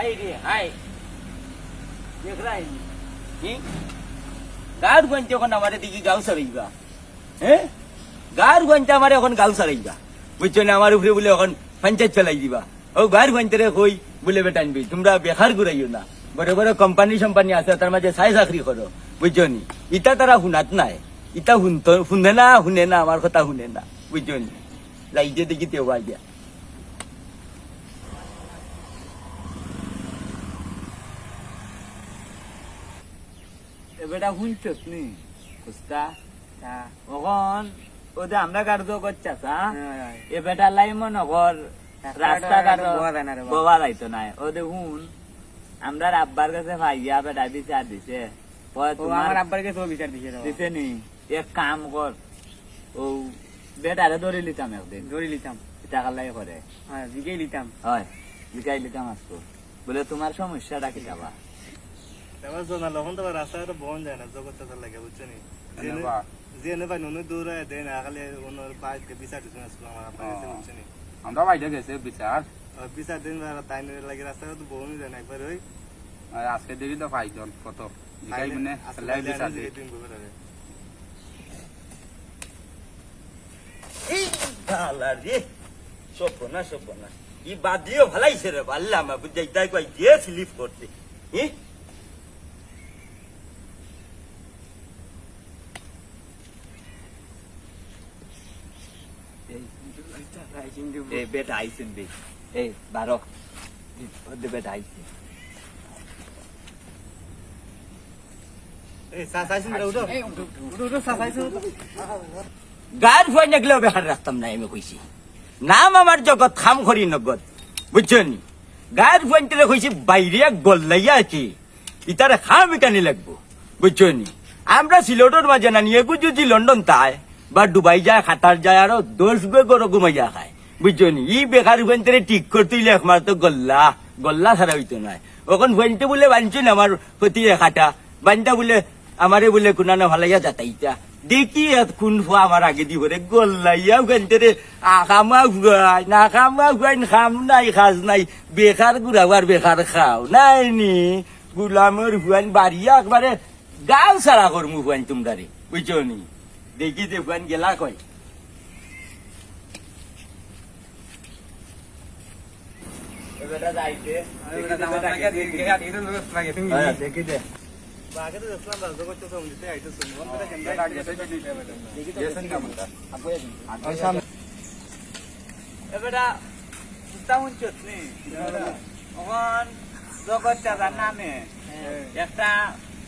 High রে high দেখ রাই কি গার গঞ্জে এখন আমার দিকে গাও সারাইবা হ্যাঁ গার গঞ্জে এখন গাও সারাইবা বুঝছ না আমার উপরে বলে এখন পঞ্চায়েত ফেলাই দিবা ও গার গঞ্জে কই বলে বেটা আনবি তোমরা বেকার ঘুরাইও না বড় বড় কোম্পানি সম্পানি আছে তার মাঝে চাই চাকরি করো বুঝছ নি ইটা তারা শুনাত নাই ইটা শুনত শুনে না শুনে না আমার কথা শুনে না বুঝছ নি লাইজে দেখি তেও দিয়া এবারটা শুনছত নি? খুস্তা অকন ওদে আমরা কার্য করছাস এ বেটা লাই মনে কর রাস্তা কাটো বোবা। যাইতো নাই ওদে শুন আমরা আব্বার কাছে ভাইয়া বেটা বিচার দিছে। আমার আব্বার কাছে বিচার দিছে দিছে নি? এক কাম কর ও বেটারে ধরে লিতাম একদিন। ধরে লিতাম। টাকা লাই করে। হ্যাঁ লিতাম। হয় লিতাম বলে তোমার সমস্যাটা কি যাবা আমার শোনা লখন তো জগৎ তো লাগে বুঝছ নি জেনে পাই নুনু দূর হয়ে দেয় না। খালি অন্যর বাইকে বিচার দিচ্ছে স্কুল আমার আপনার কাছে বুঝছ নি আমরা বাইরে গেছে বিচার বিচার দিন তাই নিয়ে লাগে রাস্তাঘাটে বহনই যায় না আজকে দেখি তো পাইজন কত ই বাদ দিও, ভালাইছে রে আল্লাহ মা বুঝাই তাই কই দিয়ে স্লিপ করতে। হি? এই বেটা আইসেন এই বারো। বেটা গার ভয় নাগলেও বেহার রাখতাম না আমি কইছি। নাম আমার জগৎ খাম খরি নগদ। বুঝছেন? গায়ের ভয়ন্তরে কইছি বাইরে গল্লাইয়া আছে। ইতারে খাম ইটানি লাগবো। বুঝছেন? আমরা সিলেটের মাঝে না নিয়ে যদি লন্ডন তাই। বা ডুবাই যায় খাটার যায় আরও দোষ গে গরো ঘুমাইয়া খায়। বুঝছেন ই বেকার ভয়ন্তরে ঠিক করতে হইলে একমাত্র গল্লা। গল্লা ছাড়া হইতো না ওখন ভয়ন্তে বলে বানছেন আমার প্রতি খাটা বানটা বলে আমারে বলে কুনানো ভালাইয়া যাতাইতা দেখি কোন ফুয়া আমার আগে দি করে গল্লাইয়া ভয়ন্তরে আখামা ফুয়াই না খামা ফুয়াই খাম নাই খাস নাই। বেকার গুড়াবার বেকার খাও নাই নি? গুলামের ফুয়ান বাড়িয়া একবারে গাও সারা করমু ফুয়ান তোমরারে বুঝছ নি? দেখি যে ফুয়ান গেলা কয় যাইতে। দেখি দে। বাগে তো দেখলাম রাজা করতে আইতো শুনছত নি? অকন জগৎ চাচার নামে একটা আসনি লগে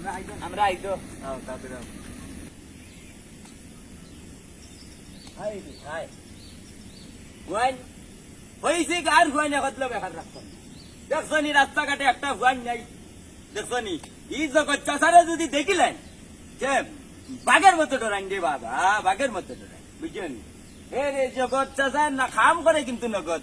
আমরা হ্যাঁ? তাড়াতাড়ি হাই হাই। হইছে গার বেকার রাখতাম রাস্তাঘাটে একটা ফুয়ান নাই? দেখছনি ই জগৎ চাষারে যদি দেখিলেন যে বাঘের মতো ডরান রে বাবা বাঘের মতো ডরান বুঝছেন? এ রে জগৎ চাষা না খাম করে কিন্তু নগদ।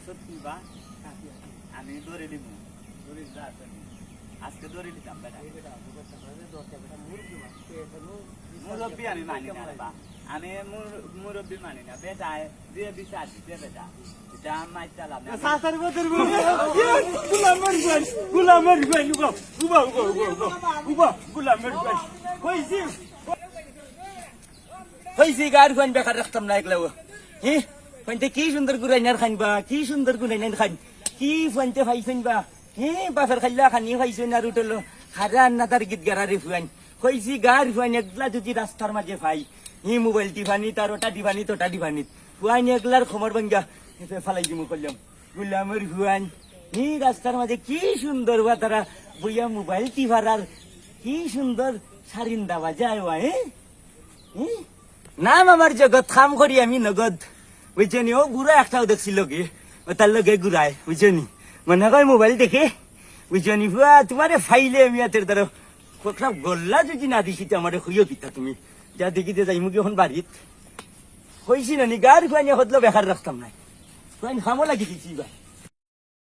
আসত কিবা আমি ধরে দিব ধরে আসনি আজকে ধরে দিতাম বেটা। মুরব্বী আমি মানি না বা। আমি মুর- মুরব্বী মানি না। বেটা যে বিচার দিতে বেটা। গুলামের ফুয়ান বেকার রাখতাম না একলা হি? কইতে কি সুন্দর গুরাইনার খানবা কি সুন্দর গুরাইনার খান কি ফুয়াইতে পাইছেন বা? হে, বাপের খাইলা খানি খাইছেন আর উঠল খারা না তার গীত গারারে ফুয়াইন। কইছি গার ফুয়াইন, একলা যদি রাস্তার মাঝে পাই। হি, মোবাইল টিফানি তার ওটা দিবানি, তোটা দিবানি। ফুয়াইন, একলার খবর ভাঙ্গা। ফালাই দিমু করলাম গুলামের ফুয়াইন। হি, রাস্তার মাঝে কি সুন্দর বা তারা বইয়া মোবাইল টিভার আর কি সুন্দর সারিন্দা বাজায় ওয়া, হে? হুম? নাম আমার জগৎ, খাম করি আমি নগদ। বুঝছনি ও গুড়া একটাও দেখছিল কি ও তার লগে গুড়ায় বুঝছনি মনে হয় মোবাইল দেখে। বুঝছনি হুয়া, তোমারে ফাইলে আমি হাতের দ্বারা কোথাও গল্লা যদি না দিছি তো আমার হইও কিতা তুমি? যা দেখিতে যাই মুখে এখন বাড়িত। হয়েছি না নি গার খুয়ানি হদলো বেকার রাখতাম নাই। খুয়ানি খামো লাগি দিছি বা